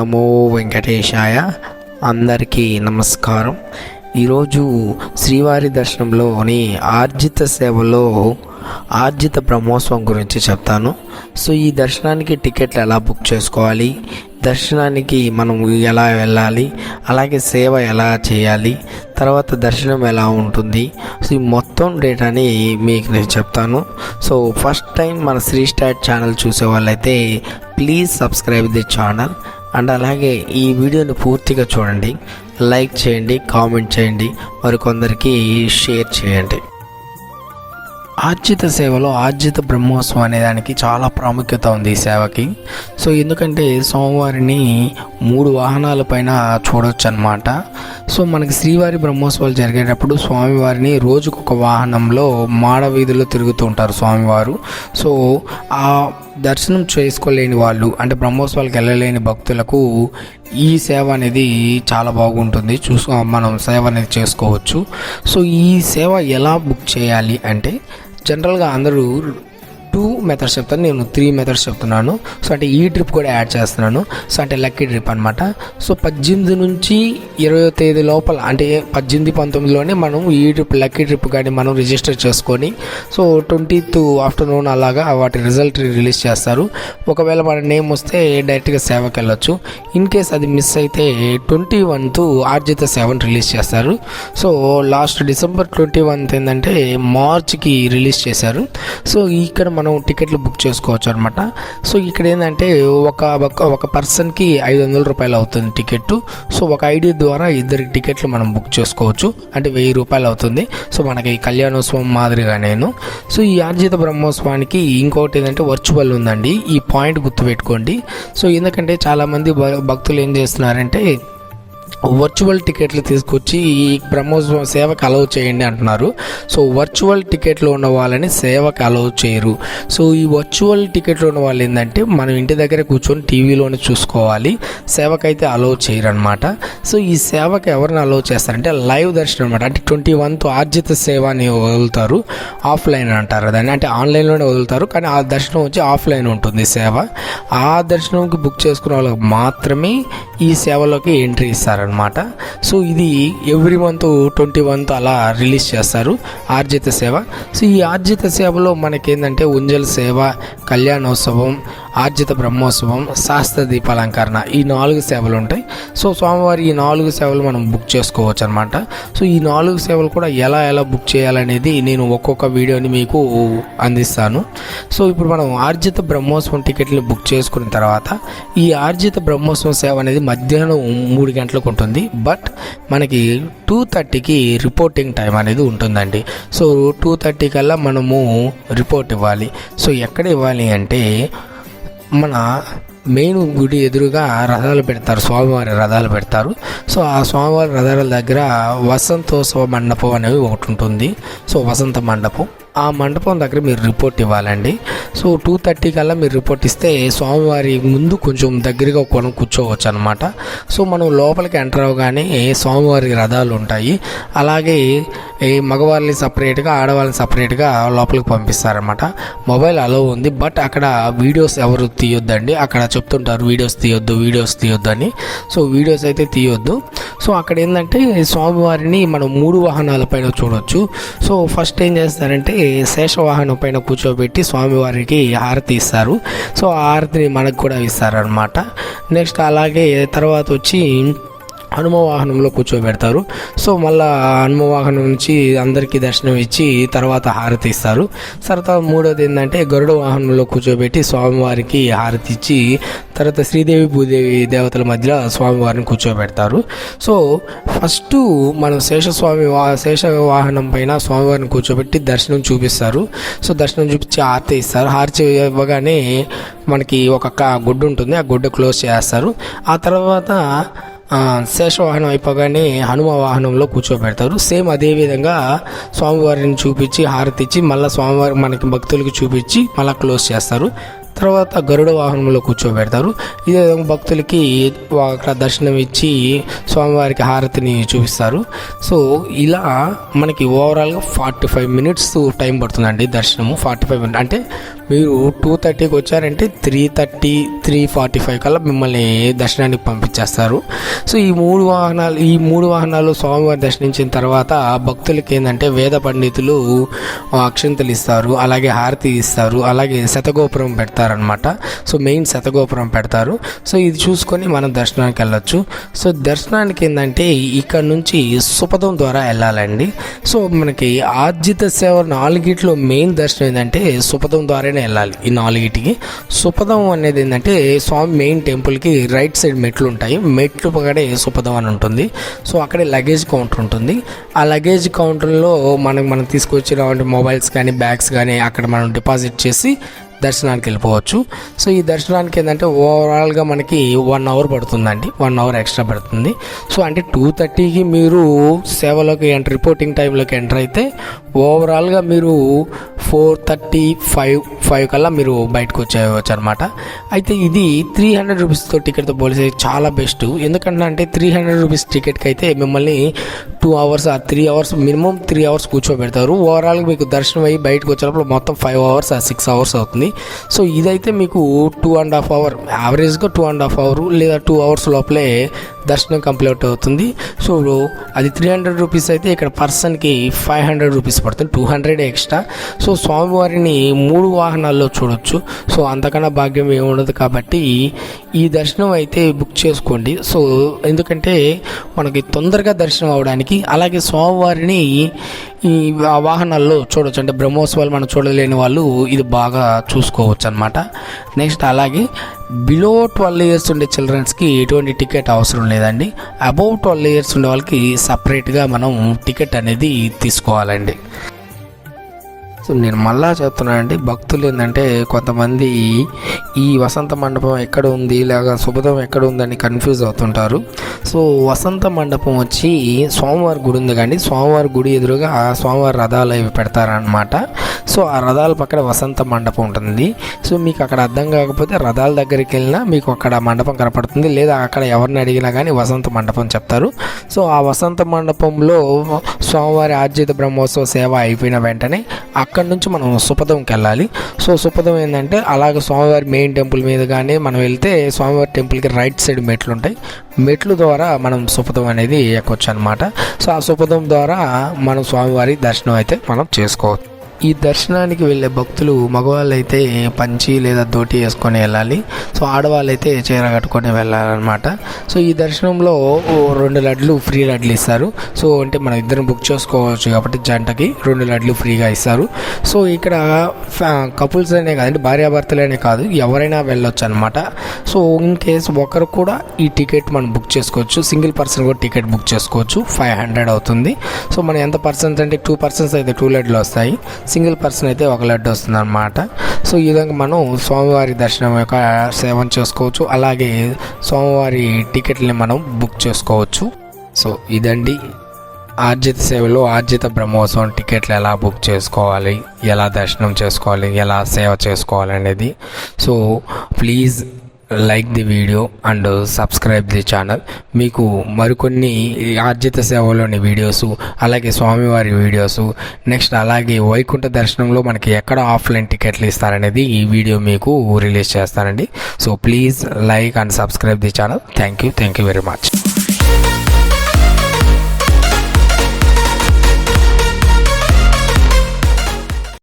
నమో వెంకటేశాయ. అందరికీ నమస్కారం. ఈరోజు శ్రీవారి దర్శనంలోని ఆర్జిత సేవలో ఆర్జిత బ్రహ్మోత్సవం గురించి చెప్తాను. సో ఈ దర్శనానికి టికెట్లు ఎలా బుక్ చేసుకోవాలి? దర్శనానికి మనం ఎలా వెళ్ళాలి? అలాగే సేవ ఎలా చేయాలి? తర్వాత దర్శనం ఎలా ఉంటుంది? సో ఈ మొత్తం డేటాని మీకు నేను చెప్తాను. సో ఫస్ట్ టైం మన శ్రీ స్టాట్ ఛానల్ చూసే వాళ్ళైతే please subscribe the channel. And అలాగే ఈ వీడియోని పూర్తిగా చూడండి లైక్ చేయండి కామెంట్ చేయండి మరికొందరికి షేర్ చేయండి. ఆర్జిత సేవలో ఆర్జిత బ్రహ్మోత్సవం అనే దానికి చాలా ప్రాముఖ్యత ఉంది ఈ సేవకి. సో ఎందుకంటే స్వామివారిని మూడు వాహనాల పైన చూడొచ్చు అనమాట సో మనకి శ్రీవారి బ్రహ్మోత్సవాలు జరిగేటప్పుడు స్వామివారిని రోజుకొక వాహనంలో మాడ వీధిలో తిరుగుతూ ఉంటారు స్వామివారు. సో ఆ దర్శనం చేసుకోలేని వాళ్ళు అంటే బ్రహ్మోత్సవాలకు వెళ్ళలేని భక్తులకు ఈ సేవ అనేది చాలా బాగుంటుంది. చూసుకో మనం సేవ అనేది చేసుకోవచ్చు. సో ఈ సేవ ఎలా బుక్ చేయాలి అంటే జనరల్గా అందరూ టూ మెథడ్స్ చెప్తాను నేను త్రీ మెథడ్స్ చెప్తున్నాను. సో అంటే ఈ ట్రిప్ కూడా యాడ్ చేస్తున్నాను. సో అంటే లక్కీ ట్రిప్ అనమాట సో పద్దెనిమిది నుంచి ఇరవై తేదీ లోపల అంటే పద్దెనిమిది పంతొమ్మిదిలోనే మనం ఈ ట్రిప్ లక్కీ ట్రిప్ కానీ మనం రిజిస్టర్ చేసుకొని సో ట్వంటీత్ ఆఫ్టర్నూన్ అలాగా వాటి రిజల్ట్ రిలీజ్ చేస్తారు. ఒకవేళ మన నేమ్ వస్తే డైరెక్ట్గా సేవకి వెళ్ళొచ్చు. ఇన్ కేస్ అది మిస్ అయితే ట్వంటీ వన్త్ ఆర్జిత సెవెన్ రిలీజ్ చేస్తారు. So last December twenty oneth ఏంటంటే మార్చ్కి రిలీజ్ చేశారు. సో ఇక్కడ మనం టికెట్లు బుక్ చేసుకోవచ్చు అనమాట సో ఇక్కడ ఏంటంటే ఒక ఒక- పర్సన్కి ఐదు వందల రూపాయలు అవుతుంది టికెట్ సో ఒక ఐడి ద్వారా ఇద్దరికి టికెట్లు మనం బుక్ చేసుకోవచ్చు. అంటే వెయ్యి రూపాయలు అవుతుంది. సో మనకి కళ్యాణోత్సవం మాదిరిగా నేను. సో ఈ ఆర్జిత బ్రహ్మోత్సవానికి ఇంకోటి ఏంటంటే వర్చువల్ ఉందండి. ఈ పాయింట్ గుర్తుపెట్టుకోండి. సో ఎందుకంటే చాలామంది భ- భక్తులు ఏం చేస్తున్నారంటే వర్చువల్ టికెట్లు తీసుకొచ్చి ఈ బ్రహ్మోత్సవం సేవకు అలౌ చేయండి అంటున్నారు. సో వర్చువల్ టికెట్లు ఉన్న వాళ్ళని సేవకు అలౌ చేయరు. సో ఈ వర్చువల్ టికెట్లు ఉన్న వాళ్ళు ఏంటంటే మనం ఇంటి దగ్గర కూర్చొని టీవీలోనే చూసుకోవాలి. సేవకైతే అలౌ చేయరు అనమాట సో ఈ సేవకు ఎవరిని అలౌ చేస్తారంటే లైవ్ దర్శనం అనమాట అంటే ట్వంటీ వన్త్ ఆర్జిత సేవ అని వదులుతారు. ఆఫ్లైన్ అంటారు దాన్ని. అంటే ఆన్లైన్లోనే వదులుతారు. కానీ ఆ దర్శనం వచ్చి ఆఫ్లైన్ ఉంటుంది సేవ. ఆ దర్శనంకి బుక్ చేసుకున్న వాళ్ళకి మాత్రమే ఈ సేవలోకి ఎంట్రీ ఇస్తారు. చేస్తారనమాట సో ఇది ఎవ్రీ మంత్ ట్వంటీ వన్త్ అలా రిలీజ్ చేస్తారు. ఆర్జిత సేవ. సో ఈ ఆర్జిత సేవలో మనకేంటంటే ఉంజల్ సేవ కళ్యాణోత్సవం ఆర్జిత బ్రహ్మోత్సవం శాస్త్ర దీపాలంకరణ ఈ నాలుగు సేవలు ఉంటాయి. సో స్వామివారి ఈ నాలుగు సేవలు మనం బుక్ చేసుకోవచ్చు అనమాట సో ఈ నాలుగు సేవలు కూడా ఎలా ఎలా బుక్ చేయాలనేది నేను ఒక్కొక్క వీడియోని మీకు అందిస్తాను. సో ఇప్పుడు మనం ఆర్జిత బ్రహ్మోత్సవం టికెట్లు బుక్ చేసుకున్న తర్వాత ఈ ఆర్జిత బ్రహ్మోత్సవం సేవ అనేది మధ్యాహ్నం మూడు గంటలకు ఉంటుంది. బట్ మనకి టూ థర్టీకి రిపోర్టింగ్ టైం అనేది ఉంటుందండి. సో టూ థర్టీ కల్లా మనము రిపోర్ట్ ఇవ్వాలి. సో ఎక్కడ ఇవ్వాలి అంటే మన మెయిన్ గుడి ఎదురుగా రథాలు పెడతారు స్వామివారి రథాలు పెడతారు. సో ఆ స్వామివారి రథాల దగ్గర వసంతోత్సవ మండపం అనేది ఒకటి ఉంటుంది. సో వసంత మండపం. ఆ మండపం దగ్గర మీరు రిపోర్ట్ ఇవ్వాలండి. సో టూ థర్టీ కల్లా మీరు రిపోర్ట్ ఇస్తే స్వామివారి ముందు కొంచెం దగ్గరగా కొను కూర్చోవచ్చు అనమాట సో మనం లోపలికి ఎంటర్ అవగానే స్వామివారి రథాలు ఉంటాయి. అలాగే ఈ మగవాళ్ళని సపరేట్గా ఆడవాళ్ళని సపరేట్గా లోపలికి పంపిస్తారనమాట మొబైల్ అలో ఉంది బట్ అక్కడ వీడియోస్ ఎవరు తీయొద్దండి. అక్కడ చెప్తుంటారు వీడియోస్ తీయొద్దు వీడియోస్ తీయొద్దు అని. సో వీడియోస్ అయితే తీయొద్దు. సో అక్కడ ఏంటంటే స్వామివారిని మనం మూడు వాహనాల పైన చూడొచ్చు. సో ఫస్ట్ ఏం చేస్తారంటే శేషవాహనం పైన కూర్చోబెట్టి స్వామివారికి హారతి ఇస్తారు. సో ఆ హారతిని మనకు కూడా ఇస్తారనమాట నెక్స్ట్ అలాగే తర్వాత వచ్చి హనుమ వాహనంలో కూర్చోబెడతారు. సో మళ్ళా హనుమ వాహనం నుంచి అందరికీ దర్శనం ఇచ్చి తర్వాత హారతి ఇస్తారు. తర్వాత మూడోది ఏంటంటే గరుడ వాహనంలో కూర్చోబెట్టి స్వామివారికి హారతి ఇచ్చి తర్వాత శ్రీదేవి భూదేవి దేవతల మధ్యలో స్వామివారిని కూర్చోబెడతారు. సో ఫస్ట్ మనం శేషస్వామి వా శేష వాహనం పైన స్వామివారిని కూర్చోబెట్టి దర్శనం చూపిస్తారు. సో దర్శనం చూపించి హారతి ఇస్తారు. హారతి ఇవ్వగానే మనకి ఒక గుడ్డు గుడ్డ ఉంటుంది. ఆ గుడ్డ క్లోజ్ చేస్తారు. ఆ తర్వాత శేషవాహనం అయిపోగానే హనుమ వాహనంలో కూర్చోబెడతారు. సేమ్ అదేవిధంగా స్వామివారిని చూపించి హారతి ఇచ్చి మళ్ళీ స్వామివారి మనకి భక్తులకి చూపించి మళ్ళీ క్లోజ్ చేస్తారు. తర్వాత గరుడ వాహనంలో కూర్చోబెడతారు. ఇదే విధంగా భక్తులకి అక్కడ దర్శనం ఇచ్చి స్వామివారికి హారతిని చూపిస్తారు. సో ఇలా మనకి ఓవరాల్గా ఫార్టీ ఫైవ్ మినిట్స్ టైం పడుతుందండి దర్శనము. ఫార్టీ ఫైవ్ మినిట్స్ అంటే మీరు టూ థర్టీకి వచ్చారంటే three thirty three forty five కల్లా మిమ్మల్ని దర్శనానికి పంపించేస్తారు. సో ఈ మూడు వాహనాలు ఈ మూడు వాహనాలు స్వామివారి దర్శించిన తర్వాత భక్తులకి ఏంటంటే వేద పండితులు అక్షంతలు ఇస్తారు అలాగే హారతి ఇస్తారు అలాగే శతగోపురం పెడతారనమాట సో మెయిన్ శతగోపురం పెడతారు. సో ఇది చూసుకొని మనం దర్శనానికి వెళ్ళొచ్చు. సో దర్శనానికి ఏంటంటే ఇక్కడ నుంచి సుపథం ద్వారా వెళ్ళాలండి. సో మనకి ఆర్జిత సేవ నాలుగిట్లో మెయిన్ దర్శనం ఏంటంటే సుపథం ద్వారానే వెళ్ళాలి ఈ నాలుగిటికి. సుపదం అనేది ఏంటంటే స్వామి మెయిన్ టెంపుల్కి రైట్ సైడ్ మెట్లు ఉంటాయి. మెట్లు పక్కడే సుపదం అని ఉంటుంది. సో అక్కడే లగేజ్ కౌంటర్ ఉంటుంది. ఆ లగేజ్ కౌంటర్లో మనకు మనం తీసుకొచ్చిన మొబైల్స్ కానీ బ్యాగ్స్ కానీ అక్కడ మనం డిపాజిట్ చేసి దర్శనానికి వెళ్ళిపోవచ్చు. సో ఈ దర్శనానికి ఏంటంటే ఓవరాల్గా మనకి వన్ అవర్ పడుతుందండి. వన్ అవర్ ఎక్స్ట్రా పడుతుంది. సో అంటే టూ థర్టీకి మీరు సేవలోకి ఎంటర్ రిపోర్టింగ్ టైంలోకి ఎంటర్ అయితే ఓవరాల్గా మీరు ఫోర్ థర్టీ ఫైవ్ ఫైవ్ కల్లా మీరు బయటకు వచ్చేయవచ్చు అనమాట అయితే ఇది త్రీ హండ్రెడ్ రూపీస్తో టికెట్తో పోలిస్తే చాలా బెస్ట్. ఎందుకంటే అంటే త్రీ హండ్రెడ్ రూపీస్ టికెట్కి అయితే మిమ్మల్ని టూ అవర్స్ ఆ three hours minimum three hours కూర్చోబెడతారు. ఓవరాల్గా మీకు దర్శనం అయ్యి బయటకు వచ్చేటప్పుడు మొత్తం ఫైవ్ అవర్స్ ఆ సిక్స్ అవర్స్ అవుతుంది. సో ఇదైతే మీకు టూ అండ్ హాఫ్ అవర్ యావరేజ్గా టూ అండ్ హాఫ్ అవర్ లేదా టూ అవర్స్ లోపలే దర్శనం కంప్లీట్ అవుతుంది. సో అది త్రీ హండ్రెడ్ రూపీస్ అయితే ఇక్కడ పర్సన్కి ఫైవ్ హండ్రెడ్ రూపీస్ పడుతుంది టూ హండ్రెడ్ ఎక్స్ట్రా సో స్వామివారిని మూడు వాహనాల్లో చూడొచ్చు. సో అంతకన్నా భాగ్యం ఏముండదు కాబట్టి ఈ దర్శనం అయితే బుక్ చేసుకోండి. సో ఎందుకంటే మనకి తొందరగా దర్శనం అవడానికి అలాగే స్వామివారిని ఈ వాహనాల్లో చూడొచ్చు. అంటే బ్రహ్మోత్సవాలు మనం చూడలేని వాళ్ళు ఇది బాగా చూసుకోవచ్చు అనమాట నెక్స్ట్ అలాగే బిలో ట్వెల్వ్ ఇయర్స్ ఉండే చిల్డ్రన్స్కి ఎటువంటి టికెట్ అవసరం లేదండి. అబౌవ్ ట్వెల్వ్ ఇయర్స్ ఉండే వాళ్ళకి సపరేట్గా మనం టికెట్ అనేది తీసుకోవాలండి. సో నేను మళ్ళా చెప్తున్నానండి భక్తులు ఏంటంటే కొంతమంది ఈ వసంత మండపం ఎక్కడ ఉంది లేక శుభదం ఎక్కడ ఉందని కన్ఫ్యూజ్ అవుతుంటారు. సో వసంత మండపం వచ్చి స్వామివారి గుడి ఉంది కానీ స్వామివారి గుడి ఎదురుగా స్వామివారి రథాలు అవి పెడతారనమాట సో ఆ రథాల పక్కన వసంత మండపం ఉంటుంది. సో మీకు అక్కడ అర్థం కాకపోతే రథాల దగ్గరికి వెళ్ళినా మీకు అక్కడ మండపం కనపడుతుంది లేదా అక్కడ ఎవరిని అడిగినా కానీ వసంత మండపం చెప్తారు. సో ఆ వసంత మండపంలో స్వామివారి ఆర్జిత బ్రహ్మోత్సవ సేవ అయిపోయిన వెంటనే అక్కడ నుంచి మనం సుపదంకి వెళ్ళాలి. సో సుపదం ఏంటంటే అలాగే స్వామివారి మెయిన్ టెంపుల్ మీద కానీ మనం వెళ్తే స్వామివారి టెంపుల్కి రైట్ సైడ్ మెట్లు ఉంటాయి. మెట్లు ద్వారా మనం సుపదం అనేది ఎక్కొచ్చు అనమాట సో ఆ సుపదం ద్వారా మనం స్వామివారి దర్శనం అయితే మనం చేసుకోవచ్చు. ఈ దర్శనానికి వెళ్ళే భక్తులు మగవాళ్ళు అయితే పంచి లేదా ధోటి వేసుకొని వెళ్ళాలి. సో ఆడవాళ్ళు అయితే చీర కట్టుకొని వెళ్ళాలన్నమాట. సో ఈ దర్శనంలో రెండు లడ్లు ఫ్రీ లడ్లు ఇస్తారు. సో అంటే మనం ఇద్దరం బుక్ చేసుకోవచ్చు కాబట్టి జంటకి రెండు లడ్లు ఫ్రీగా ఇస్తారు. సో ఇక్కడ కపుల్స్ అనే కాదండి భార్యాభర్తలనే కాదు ఎవరైనా వెళ్ళొచ్చు అనమాట సో ఇన్ కేస్ ఒకరు కూడా ఈ టికెట్ మనం బుక్ చేసుకోవచ్చు. సింగిల్ పర్సన్ కూడా టికెట్ బుక్ చేసుకోవచ్చు. ఫైవ్ హండ్రెడ్ అవుతుంది. సో మనం ఎంత పర్సన్స్ అంటే టూ పర్సన్స్ అయితే టూ లడ్లు వస్తాయి. సింగిల్ పర్సన్ అయితే ఒక లడ్డు వస్తుంది అనమాట సో ఈ విధంగా మనం స్వామివారి దర్శనం యొక్క సేవం చేసుకోవచ్చు. అలాగే స్వామివారి టికెట్ని మనం బుక్ చేసుకోవచ్చు. సో ఇదండి. ఆర్జిత సేవలో ఆర్జిత బ్రహ్మోత్సవం టికెట్లు ఎలా బుక్ చేసుకోవాలి? ఎలా దర్శనం చేసుకోవాలి? ఎలా సేవ చేసుకోవాలి అనేది. So please like the video and subscribe the channel మీకు మరికొన్ని ఆర్జిత సేవలోని వీడియోస్ అలాగే స్వామివారి వీడియోస్ నెక్స్ట్ అలాగే వైకుంఠ దర్శనంలో మనకి ఎక్కడ ఆఫ్లైన్ టికెట్లు ఇస్తారనేది ఈ వీడియో మీకు రిలీజ్ చేస్తానండి. So please like and subscribe the channel thank you thank you very much